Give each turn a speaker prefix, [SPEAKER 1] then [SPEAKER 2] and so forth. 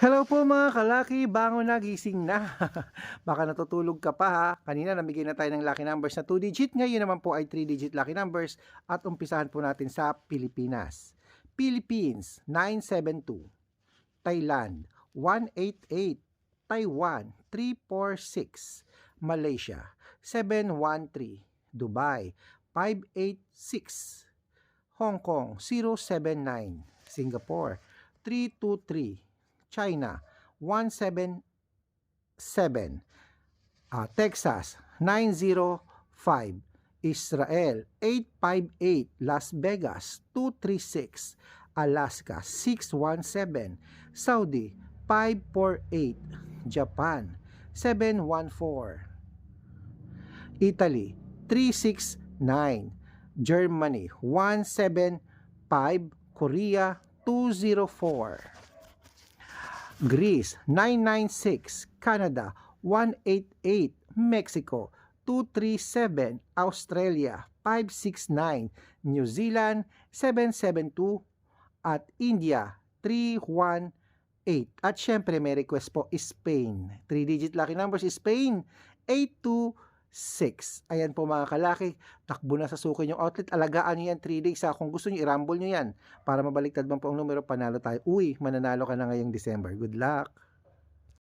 [SPEAKER 1] Hello po mga kalaki, bangon na, gising na. Baka natutulog ka pa ha. Kanina namigay na tayo ng lucky numbers na 2 digit, ngayon naman po ay 3 digit lucky numbers. At umpisahan po natin sa Pilipinas. Philippines 972, Thailand 188, Taiwan 346, Malaysia 713, Dubai 586, Hong Kong 079, Singapore 323, China 177, ah, Texas 905, Israel 858, Las Vegas 236, Alaska 617, Saudi 548, Japan 714, Italy 369, Germany 175, Korea 204. Greece 996, Canada 188, Mexico 237, Australia 569, New Zealand 772 at India 318. At syempre may request po Spain. 3 digit lucky numbers Spain 826. Ayan po mga kalaki, takbo na sa suki yung outlet. Alagaan nyo yan 3 days ha. Kung gusto nyo, i-rumble nyo yan para mabaliktad man po ang numero, panalo tayo. Uy, mananalo ka na ngayong December. Good luck!